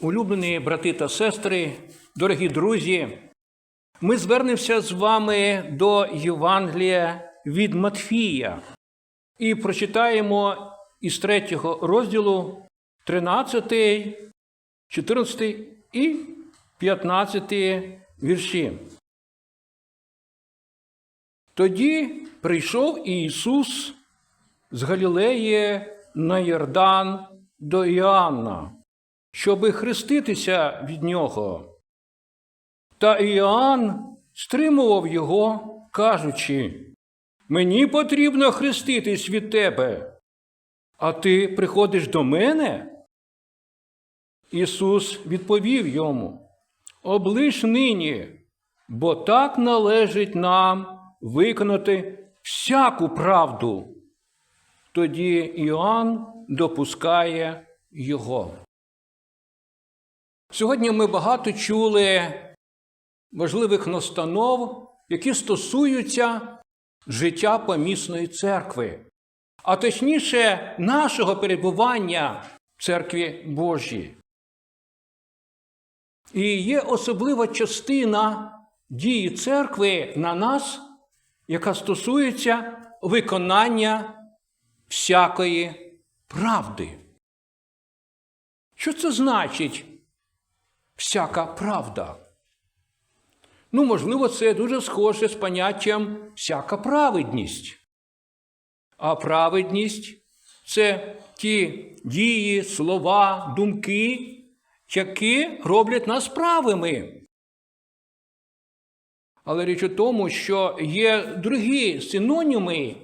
Улюблені брати та сестри, дорогі друзі, ми звернемося з вами до Євангелія від Матфія і прочитаємо із третього розділу 13, 14 і 15 вірші. Тоді прийшов Ісус з Галілеї на Йордан до Іоанна, щоби хреститися від нього. Та Іоанн стримував його, кажучи: Мені потрібно хреститись від тебе, а ти приходиш до мене? Ісус відповів йому: Облиш нині, бо так належить нам виконати всяку правду. Тоді Іоанн допускає його. Сьогодні ми багато чули важливих настанов, які стосуються життя помісної церкви, а точніше, нашого перебування в церкві Божій. І є особлива частина дії церкви на нас, яка стосується виконання всякої правди. Що це значить всяка правда? Ну, можливо, це дуже схоже з поняттям всяка праведність. А праведність це ті дії, слова, думки, які роблять нас правими. Але річ у тому, що є другі синоніми,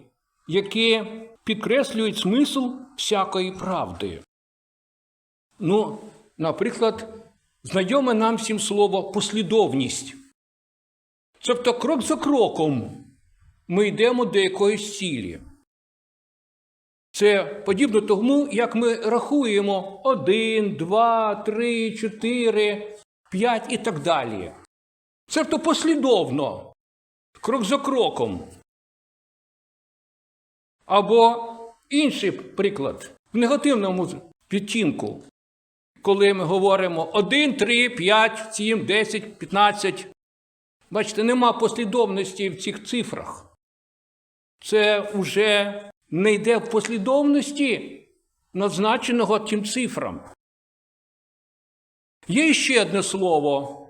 які підкреслюють смисл всякої правди. Ну, наприклад, знайоме нам всім слово послідовність. Тобто, крок за кроком ми йдемо до якоїсь цілі. Це подібно тому, як ми рахуємо один, два, три, чотири, п'ять і так далі. Тобто послідовно, крок за кроком. Або інший приклад в негативному відтінку, коли ми говоримо 1, 3, 5, 7, 10, 15. Бачите, нема послідовності в цих цифрах. Це вже не йде в послідовності назначеного тим цифрам. Є ще одне слово,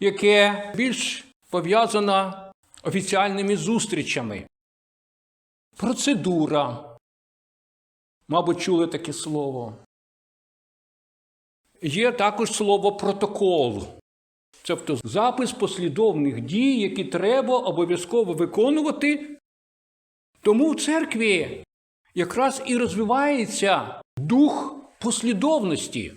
яке більш пов'язано офіціальними зустрічами. Процедура. Мабуть, чули таке слово. Є також слово протокол. Тобто запис послідовних дій, які треба обов'язково виконувати. Тому в церкві якраз і розвивається дух послідовності.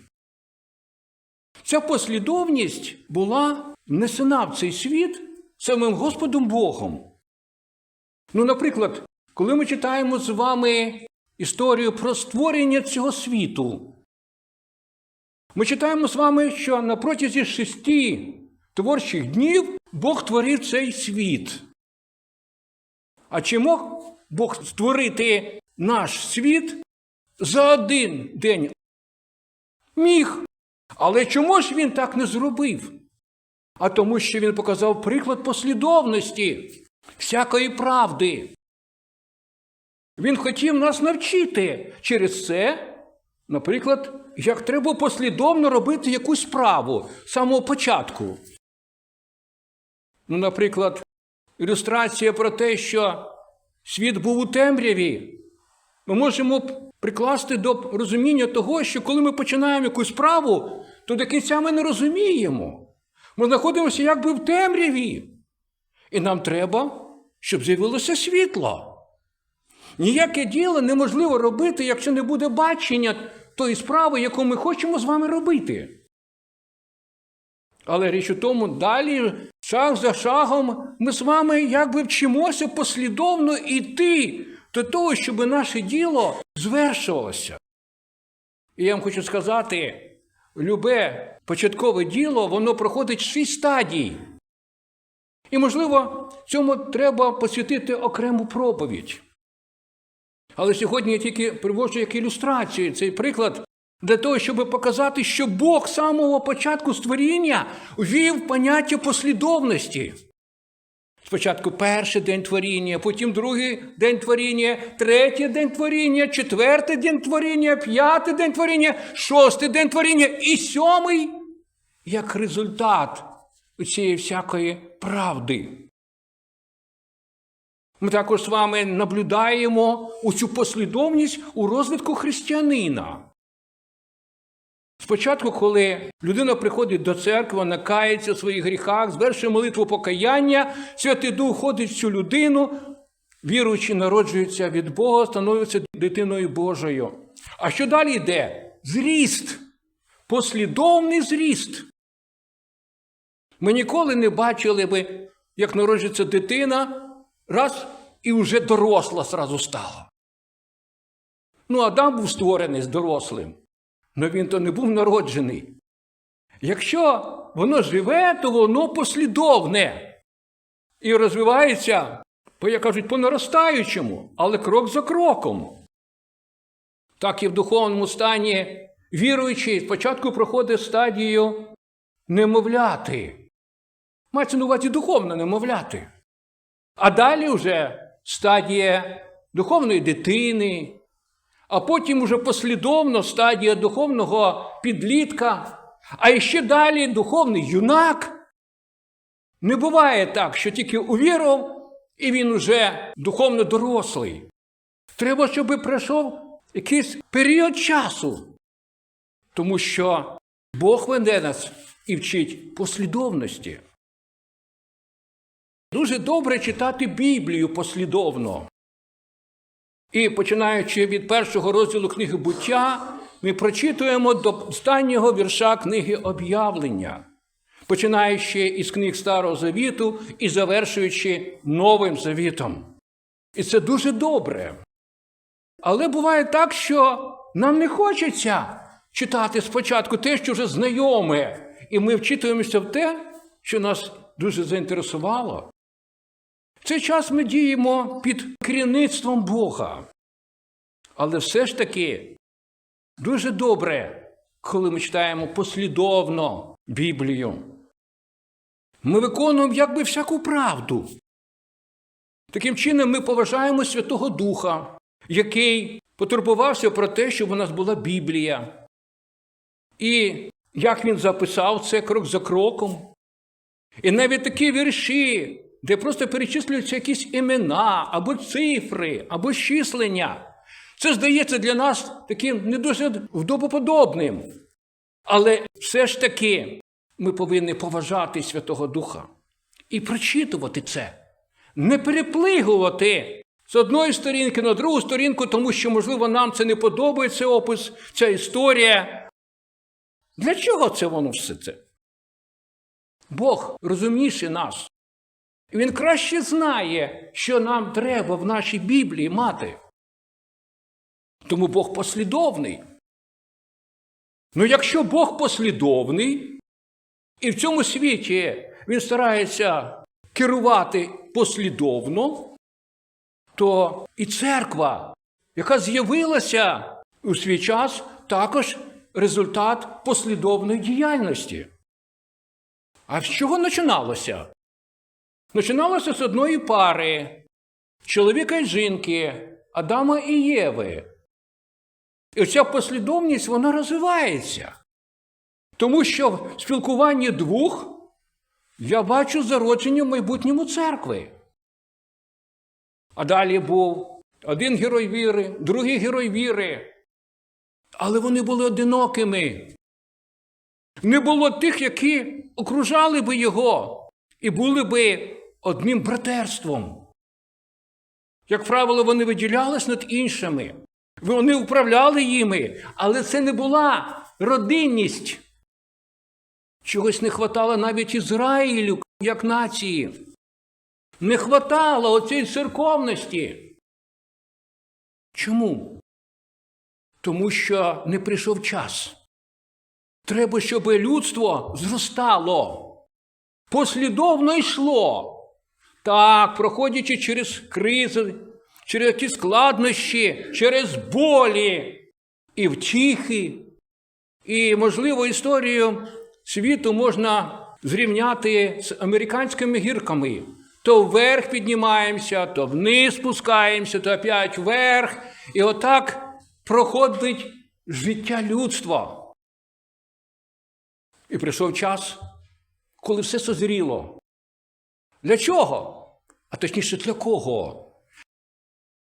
Ця послідовність була внесена в цей світ самим Господом Богом. Ну, наприклад, коли ми читаємо з вами історію про створення цього світу, ми читаємо з вами, що на протязі шести творчих днів Бог творив цей світ. А чи мог Бог створити наш світ за один день? Міг. Але чому ж він так не зробив? А тому, що він показав приклад послідовності, всякої правди. Він хотів нас навчити через це, наприклад, як треба послідовно робити якусь справу з самого початку. Ну, наприклад, ілюстрація про те, що світ був у темряві, ми можемо прикласти до розуміння того, що коли ми починаємо якусь справу, то до кінця ми не розуміємо. Ми знаходимося якби в темряві. І нам треба, щоб з'явилося світло. Ніяке діло неможливо робити, якщо не буде бачення тої справи, яку ми хочемо з вами робити. Але річ у тому, далі, шаг за шагом, ми з вами якби вчимося послідовно йти до того, щоб наше діло звершувалося. І я вам хочу сказати, любе початкове діло, воно проходить шість стадій. І, можливо, цьому треба посвятити окрему проповідь. Але сьогодні я тільки приводжу як ілюстрацію цей приклад, Для того, щоб показати, що Бог з самого початку створіння ввів поняття послідовності. Спочатку перший день творіння, потім другий день творіння, третій день творіння, четвертий день творіння, п'ятий день творіння, шостий день творіння і сьомий як результат цієї всякої правди. Ми також з вами наблюдаємо у цю послідовність у розвитку християнина. Спочатку, коли людина приходить до церкви, вона кається в своїх гріхах, звершує молитву покаяння, Святий Дух ходить в цю людину, віруючи, народжується від Бога, становиться дитиною Божою. А що далі йде? Зріст, послідовний зріст. Ми ніколи не бачили би, як народжується дитина, раз і вже доросла зразу стала. Ну, Адам був створений з дорослим. але він то не був народжений. Якщо воно живе, то воно послідовне і розвивається, як кажуть, по наростаючому, але крок за кроком. Так і в духовному стані віруючий спочатку проходить стадію немовляти. Мається на увазі духовно немовляти. А далі вже стадія духовної дитини, а потім уже послідовно стадія духовного підлітка, а ще далі духовний юнак. Не буває так, що тільки увірував, і він уже духовно дорослий. Треба, щоб пройшов якийсь період часу, тому що Бог веде нас і вчить послідовності. Дуже добре читати Біблію послідовно. І починаючи від першого розділу книги буття, ми прочитуємо до останнього вірша книги об'явлення, починаючи із книг Старого Завіту і завершуючи Новим Завітом. І це дуже добре. Але буває так, що нам не хочеться читати спочатку те, що вже знайоме, і ми вчитуємося в те, що нас дуже заінтересувало. Цей час ми діємо під керівництвом Бога. Але все ж таки дуже добре, коли ми читаємо послідовно Біблію. Ми виконуємо якби всяку правду. Таким чином, ми поважаємо Святого Духа, який потурбувався про те, щоб у нас була Біблія. І як він записав це крок за кроком. І навіть такі вірші, де просто перечислюються якісь імена, або цифри, або числення. Це здається для нас таким не дуже вдобоподобним. Але все ж таки ми повинні поважати Святого Духа і прочитувати це, не переплигувати з одної сторінки на другу сторінку, тому що, можливо, нам це не подобається опис, ця історія. Для чого це воно все це? Бог розумніший нас. Він краще знає, що нам треба в нашій Біблії мати. Тому Бог послідовний. Ну, якщо Бог послідовний, і в цьому світі Він старається керувати послідовно, то і церква, яка з'явилася у свій час, також результат послідовної діяльності. А з чого починалося? Починалося з одної пари чоловіка і жінки, Адама і Єви. І ця послідовність вона розвивається. Тому що в спілкуванні двох я бачу зародження в майбутньому церкви. А далі був один герой віри, другий герой віри. Але вони були одинокими. Не було тих, які окружали би його і були би одним братерством. Як правило, вони виділялись над іншими. Вони управляли їми, але це не була родинність. Чогось не хватало навіть Ізраїлю як нації. Не хватало оцієї церковності. Чому? Тому що не прийшов час. Треба, щоб людство зростало, послідовно йшло. Так, проходячи через кризи, через ті складнощі, через болі і втіхи, І, можливо, історію світу можна зрівняти з американськими гірками. То вверх піднімаємося, то вниз спускаємося, то опять вверх. І отак проходить життя людства. І прийшов час, коли все созріло. Для чого? А точніше, для кого?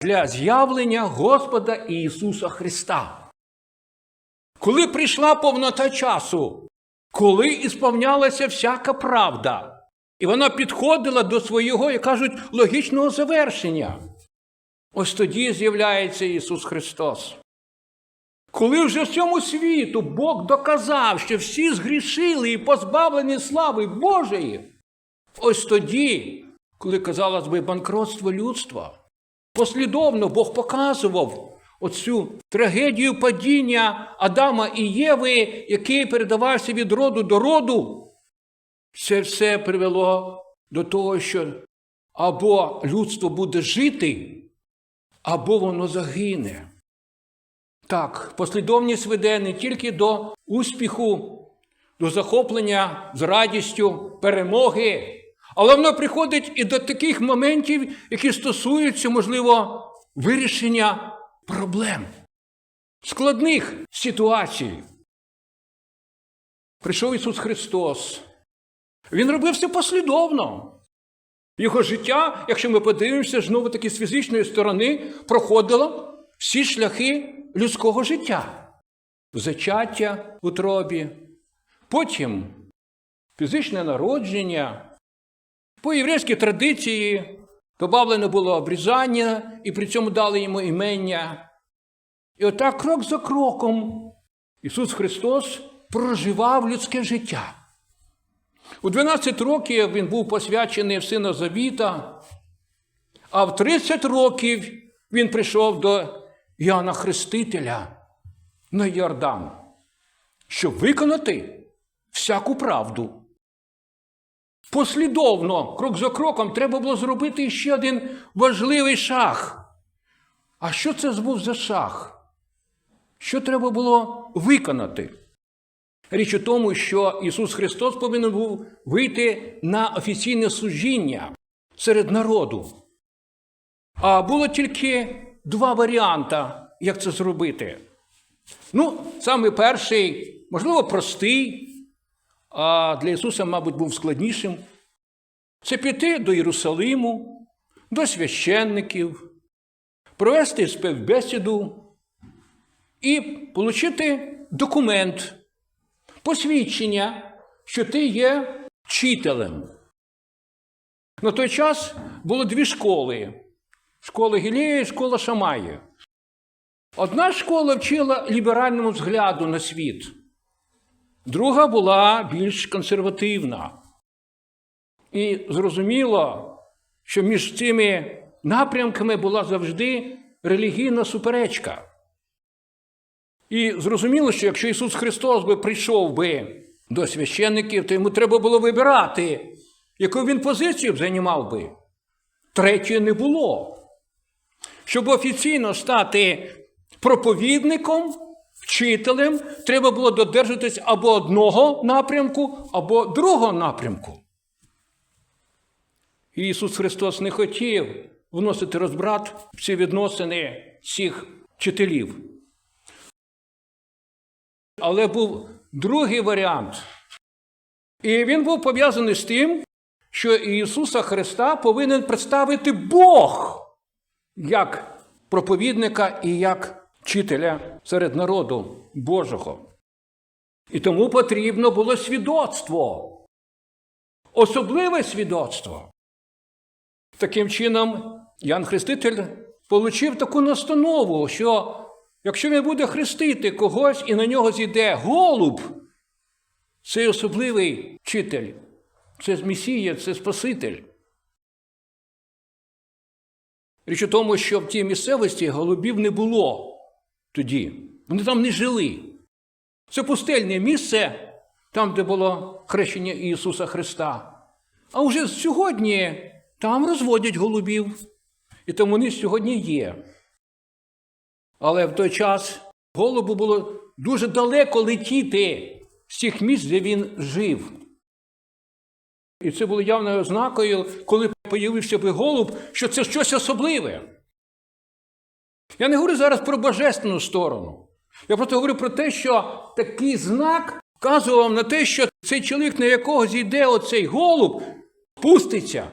Для з'явлення Господа Ісуса Христа. Коли прийшла повнота часу, коли ісповнялася всяка правда, і вона підходила до свого, як кажуть, логічного завершення. Ось тоді з'являється Ісус Христос. Коли вже всьому світу Бог доказав, що всі згрішили і позбавлені слави Божої, ось тоді, коли казалось би банкротство людства, послідовно Бог показував оцю трагедію падіння Адама і Єви, який передавався від роду до роду. Це все привело до того, що або людство буде жити, або воно загине. Так, послідовність веде не тільки до успіху, до захоплення з радістю, перемоги, але воно приходить і до таких моментів, які стосуються, можливо, вирішення проблем, складних ситуацій. Прийшов Ісус Христос. Він робив все послідовно. Його життя, якщо ми подивимося, знову таки з фізичної сторони, проходило всі шляхи людського життя. Зачаття утробі, потім фізичне народження, по єврейській традиції добавлено було обрізання, і при цьому дали йому імення. І отак, крок за кроком, Ісус Христос проживав людське життя. У 12 років він був посвячений в Сина Завіта, а в 30 років він прийшов до Іоанна Хрестителя на Йордан, щоб виконати всяку правду. Послідовно, крок за кроком, треба було зробити ще один важливий шаг. А що це був за шаг? Що треба було виконати? Річ у тому, що Ісус Христос повинен був вийти на офіційне служіння серед народу. А було тільки два варіанти, як це зробити. Ну, саме перший, можливо, простий, а для Ісуса, мабуть, був складнішим. Це піти до Єрусалиму, до священників, провести співбесіду і отримати документ, посвідчення, що ти є вчителем. На той час було дві школи: школа Гілея і школа Шамаї. Одна школа вчила ліберальному взгляду на світ, друга була більш консервативна. І зрозуміло, що між цими напрямками була завжди релігійна суперечка. І зрозуміло, що якщо Ісус Христос би прийшов би до священників, то йому треба було вибирати, яку він позицію б займав би. Третьої не було. Щоб офіційно стати проповідником, вчителем, треба було додержатись або одного напрямку, або другого напрямку. І Ісус Христос не хотів вносити розбрат в ці відносини всіх вчителів. Але був другий варіант. І він був пов'язаний з тим, що Ісуса Христа повинен представити Бог як проповідника і як вчителя серед народу Божого. І тому потрібно було свідоцтво, особливе свідоцтво. Таким чином, Ян Хреститель отримав таку настанову, що якщо він буде хрестити когось і на нього зійде голуб, це особливий вчитель, це Месія, це Спаситель. Річ у тому, що в тій місцевості голубів не було тоді. Вони там не жили. Це пустельне місце, там, де було хрещення Ісуса Христа. А вже сьогодні там розводять голубів. І тому вони сьогодні є. Але в той час голубу було дуже далеко летіти з тих місць, де він жив. І це було явною ознакою, коли появився би голуб, що це щось особливе. Я не говорю зараз про божественну сторону. Я просто говорю про те, що такий знак вказував на те, що цей чоловік, на якого зійде оцей голуб, пуститься.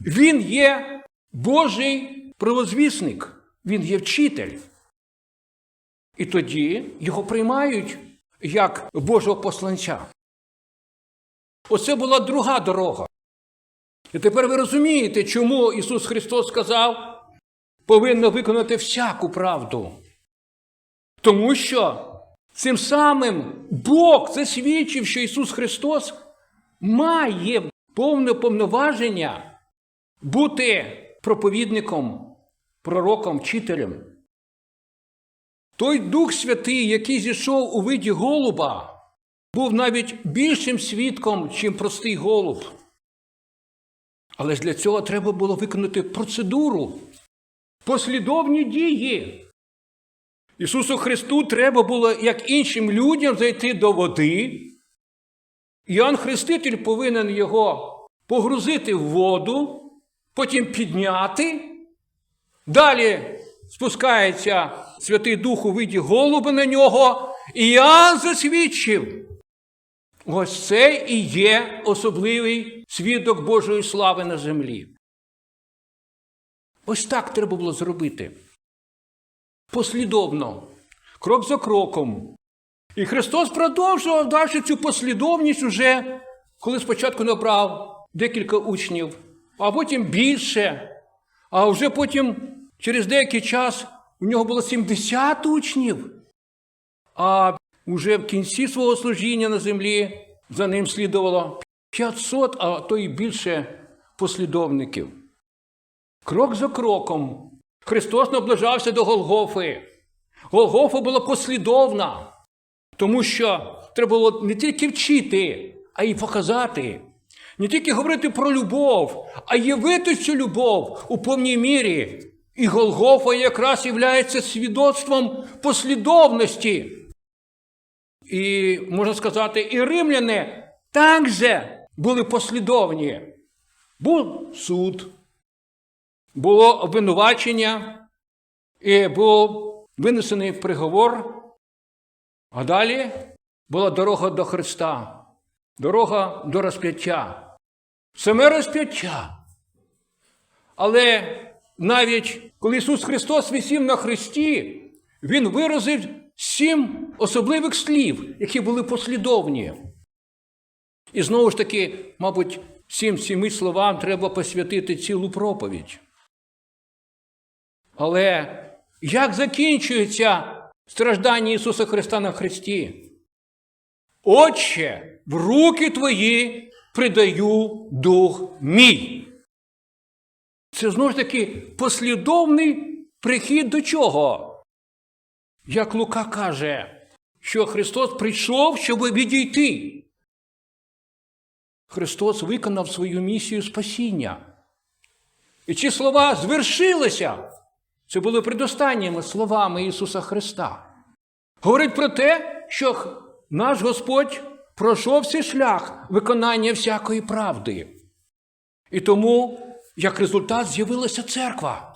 Він є Божий правозвісник, він є вчитель. І тоді його приймають як Божого посланця. Оце була друга дорога. І тепер ви розумієте, чому Ісус Христос сказав, повинно виконати всяку правду. Тому що цим самим Бог засвідчив, що Ісус Христос має повне повноваження бути проповідником, пророком, вчителем. Той Дух Святий, який зійшов у виді голуба, був навіть більшим свідком, чим простий голуб. Але ж для цього треба було виконати процедуру, послідовні дії. Ісусу Христу треба було, як іншим людям, зайти до води. Іоанн Хреститель повинен його погрузити в воду, потім підняти. Далі спускається Святий Дух у виді голуба на нього, і Іоанн засвідчив. Ось це і є особливий свідок Божої слави на землі. Ось так треба було зробити. Послідовно, крок за кроком. І Христос продовжував далі цю послідовність уже, коли спочатку набрав декілька учнів, а потім більше. А вже потім, через деякий час, у нього було 70 учнів. А вже в кінці свого служіння на землі за ним слідувало 500, а то й більше послідовників. Крок за кроком Христос наближався до Голгофи. Голгофа була послідовна, тому що треба було не тільки вчити, а й показати. Не тільки говорити про любов, а явити цю любов у повній мірі. І Голгофа якраз є свідоцтвом послідовності. І, можна сказати, і римляни також були послідовні. Був суд, було обвинувачення, і був винесений приговор, а далі була дорога до Христа, дорога до розп'яття. Саме розп'яття. Але навіть коли Ісус Христос висів на Христі, Він виразив сім особливих слів, які були послідовні. І знову ж таки, мабуть, цим сіми словам треба посвятити цілу проповідь. Але як закінчується страждання Ісуса Христа на Христі? Отче, в руки твої придаю дух мій. Це знову ж таки послідовний прихід до чого? Як Лука каже, що Христос прийшов, щоб відійти. Христос виконав свою місію спасіння. І ці слова звершилися. Це були предостанніми словами Ісуса Христа. Говорить про те, що наш Господь пройшов цей шлях виконання всякої правди. І тому, як результат, з'явилася церква.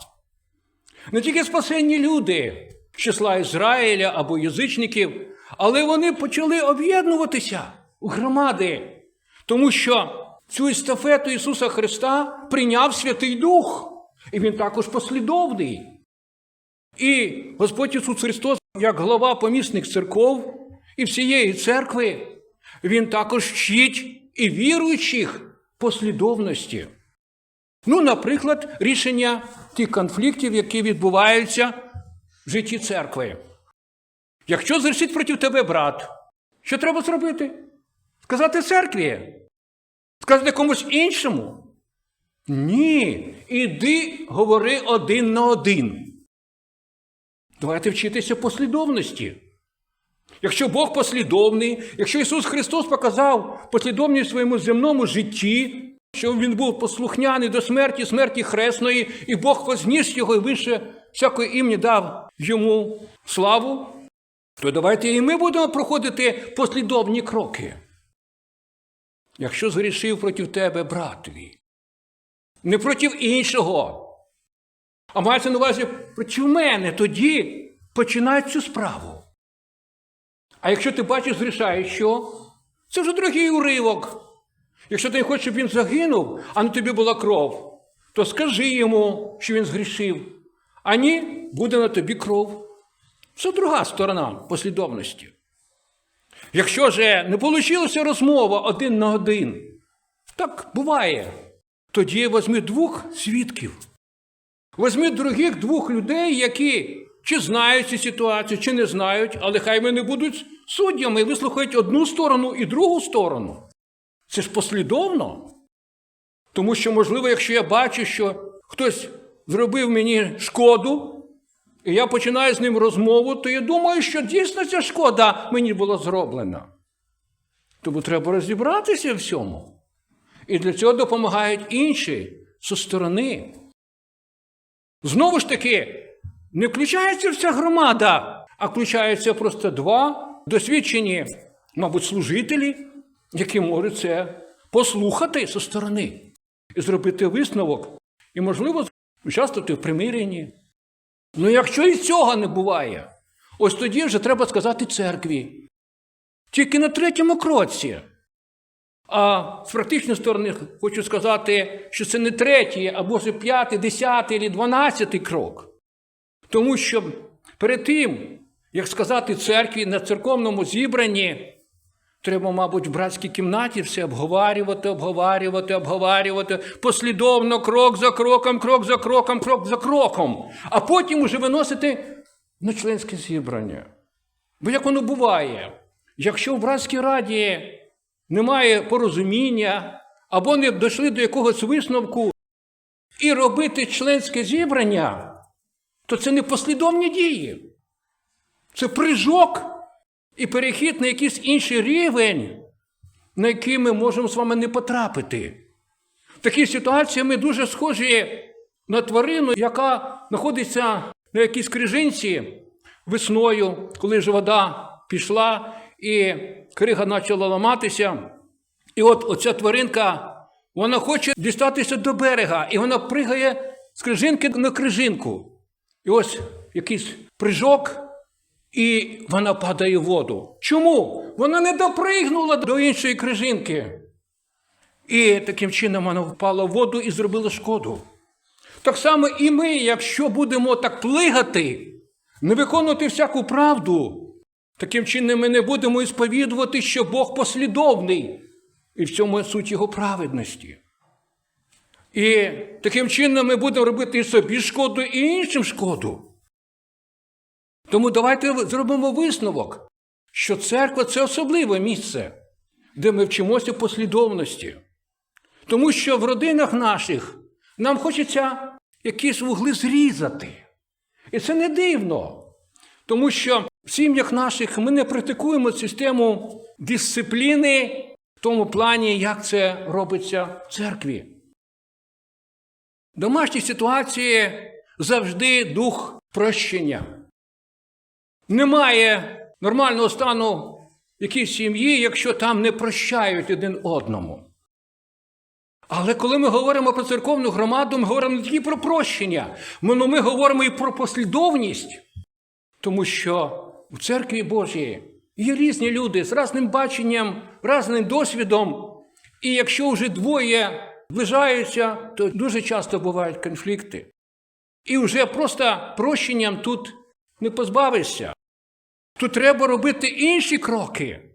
Не тільки спасенні люди з числа Ізраїля або язичників, але вони почали об'єднуватися у громади, тому що цю естафету Ісуса Христа прийняв Святий Дух, і Він також послідовний. І Господь Ісус Христос, як глава помісних церков і всієї церкви, Він також вчить і віруючих послідовності. Ну, наприклад, рішення тих конфліктів, які відбуваються в житті церкви. Якщо зрішить проти тебе брат, що треба зробити? Сказати церкві? Сказати комусь іншому? Ні. Іди говори один на один. Давайте вчитися послідовності. Якщо Бог послідовний, якщо Ісус Христос показав послідовність в своєму земному житті, що Він був послухняний до смерті, смерті хресної, і Бог возніс його і вище всякої імені дав йому славу, то давайте і ми будемо проходити послідовні кроки. Якщо згрішив проти тебе брат твій, не проти іншого, а мається на увазі проти мене, тоді починай цю справу. А якщо ти бачиш зрішає, що? Це вже другий уривок. Якщо ти не хочеш, щоб він загинув, а на тобі була кров, то скажи йому, що він згрішив. А ні, буде на тобі кров. Це друга сторона послідовності. Якщо же не вийшла розмова один на один, так буває, тоді візьми двох свідків. Візьми других двох людей, які чи знають цю ситуацію, чи не знають, але хай вони будуть суддями і вислухають одну сторону і другу сторону. Це ж послідовно. Тому що, можливо, якщо я бачу, що хтось зробив мені шкоду, і я починаю з ним розмову, то я думаю, що дійсно ця шкода мені була зроблена. Тому треба розібратися в всьому. І для цього допомагають інші зі сторони. Знову ж таки, не включається вся громада, а включаються просто два досвідчені, мабуть, служителі, які можуть це послухати зі сторони і зробити висновок, і, можливо, участвувати в примиренні. Ну, якщо і цього не буває, ось тоді вже треба сказати церкві. Тільки на третьому кроці. А з практичної сторони хочу сказати, що це не третій, або ж п'ятий, десятий або дванадцятий крок. Тому що перед тим, як сказати церкві на церковному зібранні, треба, мабуть, в братській кімнаті все обговорювати, обговорювати, обговорювати, послідовно, крок за кроком, крок за кроком, крок за кроком, а потім уже виносити на членське зібрання. Бо як воно буває, якщо в братській раді немає порозуміння або не дійшли до якогось висновку і робити членське зібрання, то це не послідовні дії. Це прыжок і перехід на якийсь інший рівень, на який ми можемо з вами не потрапити. В такій ситуації ми дуже схожі на тварину, яка знаходиться на якійсь крижинці весною, коли ж вода пішла і крига почала ламатися. І от оця тваринка, вона хоче дістатися до берега, і вона пригає з крижинки на крижинку. І ось якийсь прыжок, і вона падає в воду. Чому? Вона не допригнула до іншої крижинки. І таким чином вона впала в воду і зробила шкоду. Так само і ми, якщо будемо так плигати, не виконувати всяку правду, таким чином ми не будемо і сповідувати, що Бог послідовний, і в цьому суть його праведності. І таким чином ми будемо робити і собі шкоду, і іншим шкоду. Тому давайте зробимо висновок, що церква це особливе місце, де ми вчимося послідовності. Тому що в родинах наших нам хочеться якісь вугли зрізати. І це не дивно. Тому що в сім'ях наших ми не практикуємо систему дисципліни в тому плані, як це робиться в церкві. В домашній ситуації завжди дух прощення. Немає нормального стану в якійсь сім'ї, якщо там не прощають один одному. Але коли ми говоримо про церковну громаду, ми говоримо не тільки про прощення, ми, ну, ми говоримо і про послідовність. Тому що в церкві Божій є різні люди з різним баченням, різним досвідом. І якщо вже двоє зближаються, то дуже часто бувають конфлікти. І вже просто прощенням тут не позбавишся. Тут треба робити інші кроки,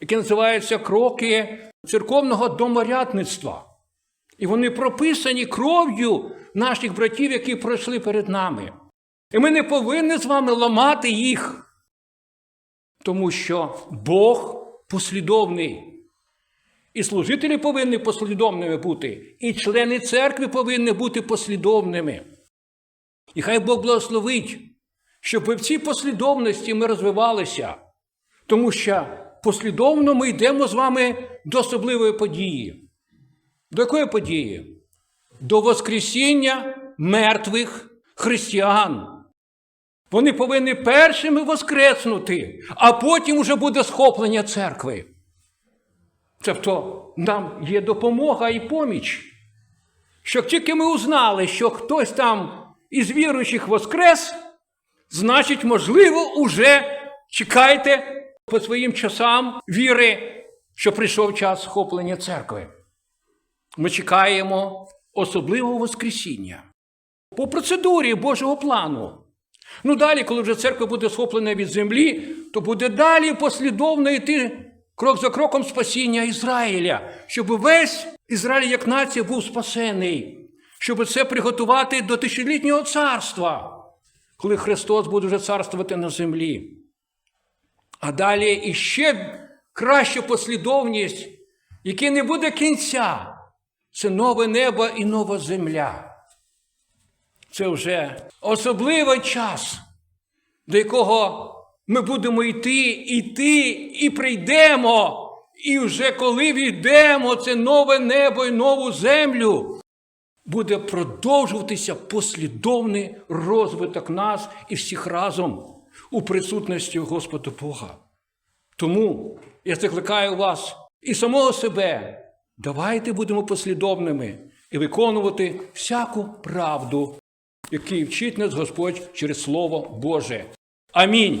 які називаються кроки церковного доморядництва. І вони прописані кров'ю наших братів, які пройшли перед нами. І ми не повинні з вами ламати їх, тому що Бог послідовний. І служителі повинні послідовними бути, і члени церкви повинні бути послідовними. І хай Бог благословить, щоб в цій послідовності ми розвивалися, тому що послідовно ми йдемо з вами до особливої події. До якої події? До Воскресіння мертвих християн. Вони повинні першими воскреснути, а потім уже буде схоплення церкви. Тобто нам є допомога і поміч. Що тільки ми узнали, що хтось там із віруючих воскрес, значить, можливо, уже чекайте по своїм часам віри, що прийшов час схоплення церкви. Ми чекаємо особливого Воскресіння по процедурі Божого плану. Ну далі, коли вже церква буде схоплена від землі, то буде далі послідовно йти крок за кроком спасіння Ізраїля, щоб весь Ізраїль як нація був спасений, щоб це приготувати до тисячолітнього царства, коли Христос буде вже царствувати на землі. А далі іще краща послідовність, якій не буде кінця. Це нове небо і нова земля. Це вже особливий час, до якого ми будемо йти, йти і прийдемо. І вже коли війдемо це нове небо і нову землю, буде продовжуватися послідовний розвиток нас і всіх разом у присутності Господа Бога. Тому я закликаю вас і самого себе. Давайте будемо послідовними і виконувати всяку правду, який вчить нас Господь через Слово Боже. Амінь.